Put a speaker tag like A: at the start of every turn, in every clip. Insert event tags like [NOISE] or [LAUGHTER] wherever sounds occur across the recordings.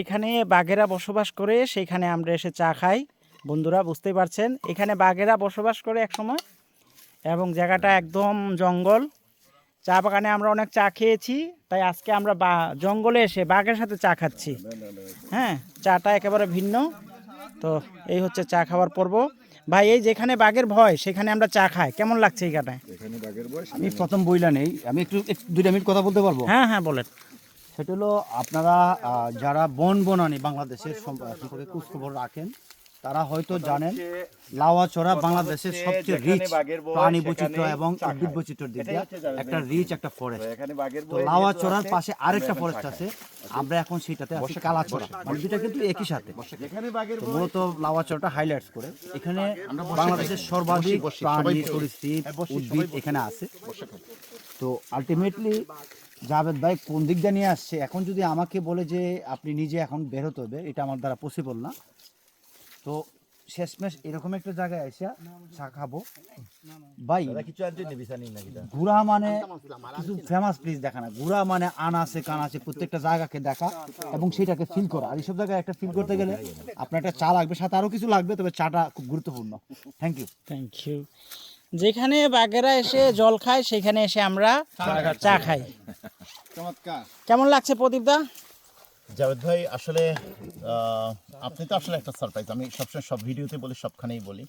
A: এখানে বাঘেরা বসবাস করে সেখানে আমরা এসে চা খাই। বন্ধুরা বুঝতেই পারছেন? এখানে বাঘেরা বসবাস করে এক সময় এবং জায়গাটা একদম জঙ্গল। চা বাগানে আমরা অনেক চা খেয়েছি তাই আজকে আমরা বা জঙ্গলে এসে বাঘের সাথে চা খাচ্ছি। হ্যাঁ চাটা একেবারে ভিন্ন। তো এই হচ্ছে চা খাওয়ার পর্ব। ভাই এই যেখানে বাঘের ভয় সেখানে আমরা চা খাই। কেমন লাগছে এই কাটায়
B: আমি প্রথম বইলা নেই। আমি একটু একটু দুইটা মিনিট কথা বলতে পারব?
A: হ্যাঁ হ্যাঁ বলেন।
B: সেটা হলো আপনারা যারা বন বনানি বাংলাদেশের সম্পর্কে খোঁজখবর রাখেন তারা হয়তো জানেন লাওয়াচড়া বাংলাদেশের সবচেয়ে রিচ প্রাণী বৈচিত্র্য এবং উদ্ভিদ বৈচিত্র্যের দিক দিয়ে একটা রিচ একটা ফরেস্ট তো লাওয়াচড়ার পাশে আরেকটা ফরেস্ট আছে আমরা এখন সেটাতে আছি কালাচড়া। মানে দুটা কিন্তু একই সাথে। মূলত লাওয়াচড়াটা হাইলাইটস করে। এখানে বাংলাদেশের সর্বাধিক প্রাণী সরীসৃপ উদ্ভিদ এখানে আছে। তো আলটিমেটলি জাভেদ ভাই কোন দিক দিয়ে নিয়ে আসছে? এখন যদি আমাকে বলে যে আপনি নিজে এখন বের হতে হবে এটা আমার দ্বারা পসিবল না। তো শেষমেশ এরকম একটা জায়গায় এসে চা খাব। ভাই ঘুরা মানে কিছু ফেমাস প্লেস দেখা না। ঘুরা মানে আনাচে কানাচে প্রত্যেকটা জায়গাকে দেখা এবং সেটাকে ফিল করা। আর এইসব জায়গায় একটা ফিল করতে গেলে আপনার একটা চা লাগবে সাথে আরও কিছু লাগবে তবে চাটা খুব গুরুত্বপূর্ণ। থ্যাংক ইউ
A: থ্যাংক ইউ যেখানে বাঘেরা এসে জল খায় সেখানে এসে আমরা চা খাই। কেমন লাগছে প্রদীপ দা
C: জাভেদ ভাই আসলে আপনি তো আসলে একটা সারপ্রাইজ আমি সবসময় সব ভিডিওতে বলি সবখানেই বলি।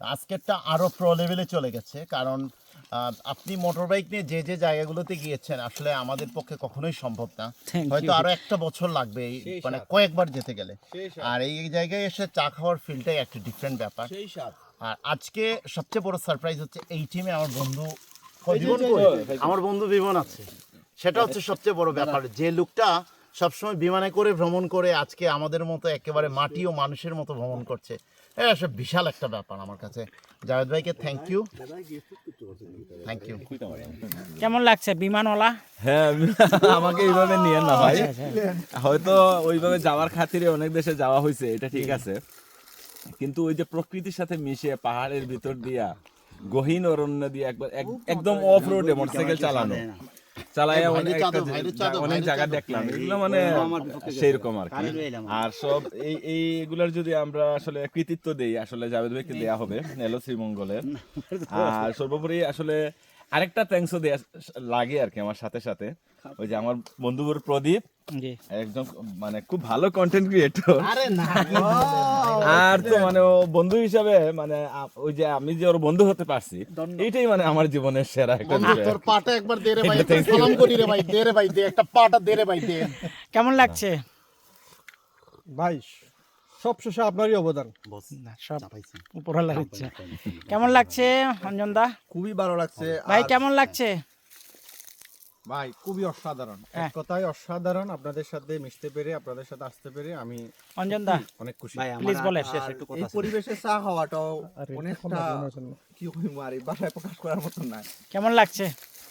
C: আজকেরটা আরও প্রো লেভেলে চলে গেছে কারণ আপনি মোটর বাইক নিয়ে যে যে জায়গাগুলোতে গিয়েছেন আসলে আমাদের পক্ষে কখনোই সম্ভব না। হয়তো
A: you.
C: আরও একটা বছর লাগবে এই মানে কয়েকবার যেতে গেলে। আর এই জায়গায় এসে চা খাওয়ার ফিলটাই একটা ডিফারেন্ট ব্যাপার। আর আজকে সবচেয়ে বড় সারপ্রাইজ হচ্ছে এই টিমে আমার বন্ধু আমার বন্ধু বিমন আছে। সেটা হচ্ছে সবচেয়ে বড় ব্যাপার যে লোকটা সবসময় বিমানে করে ভ্রমণ করে আজকে আমাদের মতো একেবারে মাটি ও মানুষের মতো ভ্রমণ করছে এটা সব বিশাল একটা ব্যাপার আমার কাছে জাভেদ ভাইকে থ্যাংক ইউ থ্যাংক ইউ
A: কেমন লাগছে বিমানওয়ালা
D: হ্যাঁ আমাকে এইভাবে নিয়ে না ভাই হয়তো ওইভাবে যাওয়ার খাতিরে অনেক দেশে যাওয়া হয়েছে এটা ঠিক আছে কিন্তু ওই যে প্রকৃতির সাথে মিশে পাহাড়ের ভিতর দিয়া গহীন অরণ্য দিয়ে একবার একদম অফ রোডে মোটরসাইকেল চালানো চালায় অনেক অনেক জায়গা দেখলাম। এগুলো মানে সেইরকম আর কি। আর সব এই এইগুলার যদি আমরা আসলে কৃতিত্ব দেই আসলে জাভেদ ভাইকে দেয়া হবে এলো শ্রীমঙ্গলের আর সর্বোপরি আসলে আরেকটা থ্যাংকসও দেয়া লাগে আর কি আমার সাথে সাথে। ওই যে আমার বন্ধুবর প্রদীপ একদম মানে খুব ভালো কন্টেন্ট ক্রিয়েটর [LAUGHS] আর তো মানে ও বন্ধু হিসাবে মানে ওই যে আমি যে ওর বন্ধু হতে পারছি এইটাই মানে আমার জীবনের সেরা একটা
C: তোর পাটা একবার দে রে ভাই সালাম করি রে ভাই দে রে ভাই দে একটা পাটা দে রে ভাই দে।
A: কেমন লাগছে?
E: ভাই সবশেষে আপনারই অবদান।
A: না, সব উপরওয়ালা হচ্ছে কেমন লাগছে অঞ্জন দা?
E: খুবই ভালো লাগছে।
A: ভাই কেমন লাগছে?
E: ভাই খুবই অসাধারণ।
A: হ্যাঁ।
E: এক কথায় অসাধারণ আপনাদের সাথে মিশতে পেরে আপনাদের সাথে আসতে পেরে আমি
A: অঞ্জন দা
E: অনেক খুশি।
A: ভাই প্লিজ বলেন।
E: এই পরিবেশে চা খাওয়াটাও অনেকটা কি কই আর এই বাসায় প্রকাশ করার মতো না
A: কেমন লাগছে?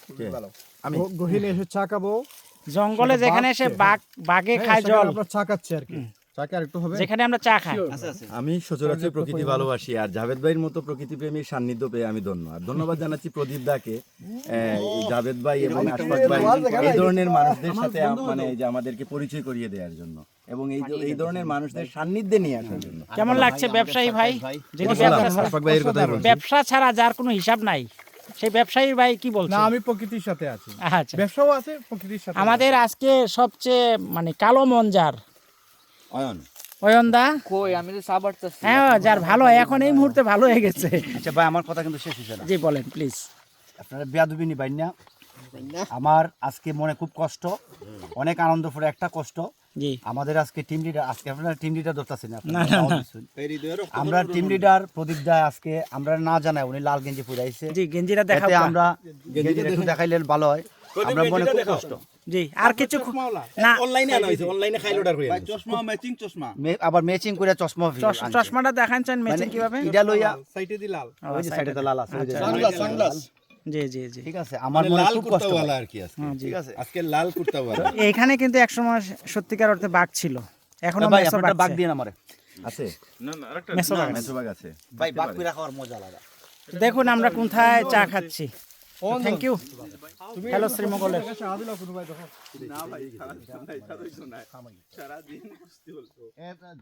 E: খুবই ভালো। আমি। গহিনে এসে চা খাব।
A: জঙ্গলে যেখানে এসে বাঘ বাঘে খায় জল।
E: আমরা চা খাচ্ছি আর কি।
A: যেখানে আমরা চা খাই।
F: আমি সচরাচর প্রকৃতি ভালোবাসি আর জাভেদ ভাইয়ের মতো প্রকৃতি প্রেমীর সান্নিধ্য পেয়ে আমি ধন্য। আর ধন্যবাদ জানাচ্ছি প্রদীপ দাকে জাভেদ ভাই এবং আশফাক ভাই এই ধরনের মানুষদের সাথে মানে যে আমাদেরকে পরিচয় করিয়ে দেওয়ার জন্য এবং এই এই ধরনের মানুষদের সান্নিধ্যে নিয়ে আসার জন্য।
A: কেমন লাগছে ব্যবসায়ী ভাই? যিনি ব্যবসা ছাড়া- যার কোনো হিসাব নাই। সেই ব্যবসায়ী ভাই কি বলছে?
E: না আমি প্রকৃতির সাথে আছি।
A: আচ্ছা।
E: ব্যবসাও আছে প্রকৃতির সাথে
A: আমাদের আজকে সবচেয়ে মানে কালো মন যার
F: অয়ন।
A: অয়নদা?
G: কই আমি তো চা বাড়তেছি।
A: হ্যাঁ যার ভালো এখন এই মুহূর্তে ভালো হয়ে গেছে।
B: আচ্ছা ভাই আমার কথা কিন্তু শেষ হয়েছে না।
A: জি বলেন প্লিজ
B: আপনারা বেয়াদবি নিবেন না। আমার আজকে মনে খুব কষ্ট অনেক আনন্দ পরে একটা কষ্ট।
A: জি।
B: আমাদের আজকে টিম লিডার আজকে আপনারা টিম লিডার ধরতেছেন। আমরা টিম লিডার প্রদীপ দা আজকে আমরা না জানাই উনি লাল গেঞ্জি পরে আইছে।
A: জি গেঞ্জিটা কা।
B: আমরা গেঞ্জিটা একটু দেখাইলে ভালো হয়। আমরা মনে খুব কষ্ট।
A: জি আর কিছু না।
F: অনলাইনে আনা হয়েছে অনলাইনে খাইল অর্ডার
E: চশমা ম্যাচিং চশমা।
B: আবার ম্যাচিং করে চশমা
A: চশমাটা দেখান চান
B: মানে
A: ম্যাচিং কীভাবে?
B: ইডা লইয়া
E: সাইটে দিলাল
B: ওই যে সাইডে তো লাল আছে ওই যে
A: আচ্ছা।
B: লাল।
A: জি জি জি।
B: ঠিক আছে আমার মনে খুব কষ্ট।
F: আর কি আজকে।
A: হ্যাঁ,
B: ঠিক আছে।
F: আজকে লাল কুর্তা [LAUGHS]
A: এখানে কিন্তু একসময় সত্যিকার অর্থে বাঘ ছিল। এখনও
B: ভাই
A: মেসো
B: আপনারা
A: বাঘ
B: দিয়ে আমারে
F: আছে?
A: মেসো বাঘ
F: আছে।
B: ভাই বাগ করে খাওয়ার মজা লাগা
A: দেখুন আমরা কোথায় চা খাচ্ছি।
D: থ্যাংক ইউ হ্যালো শ্রীমঙ্গলের
C: এ, যা-